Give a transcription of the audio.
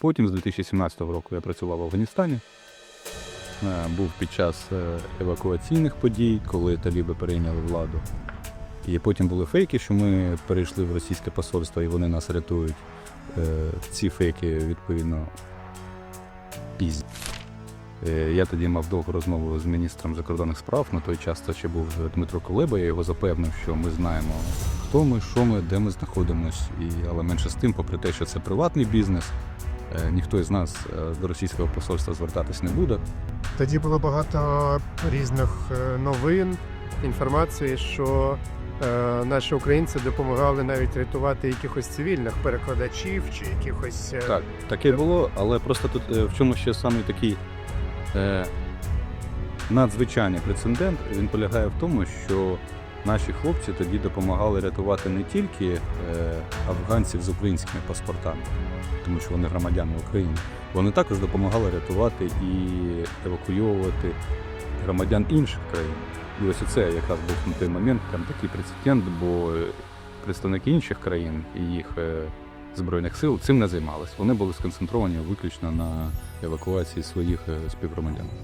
Потім з 2017 року я працював в Афганістані. Е, Був під час е, евакуаційних подій, коли таліби перейняли владу. І потім були фейки, що ми перейшли в російське посольство і вони нас рятують. Е, Ці фейки, відповідно, пізні. Я тоді мав довгу розмову з міністром закордонних справ. На той час це ще був Дмитро Кулеба. Я його запевнив, що ми знаємо, хто ми, що ми, де ми знаходимось. І, але менше з тим, попри те, що це приватний бізнес, ніхто із нас е, до російського посольства звертатись не буде. Тоді було багато різних е, новин, інформації, що е, наші українці допомагали навіть рятувати якихось цивільних перекладачів чи якихось е, Так, таке було, але просто тут е, в чому ще саме такий е, надзвичайний прецедент, він полягає в тому, що наші хлопці тоді допомагали рятувати не тільки е, афганців з українськими паспортами, тому що вони громадяни України, вони також допомагали рятувати і евакуйовувати громадян інших країн. І ось це якраз був на той момент там такий прецедент, бо е, представники інших країн і їх е, збройних сил цим не займалися. Вони були сконцентровані виключно на евакуації своїх співгромадян.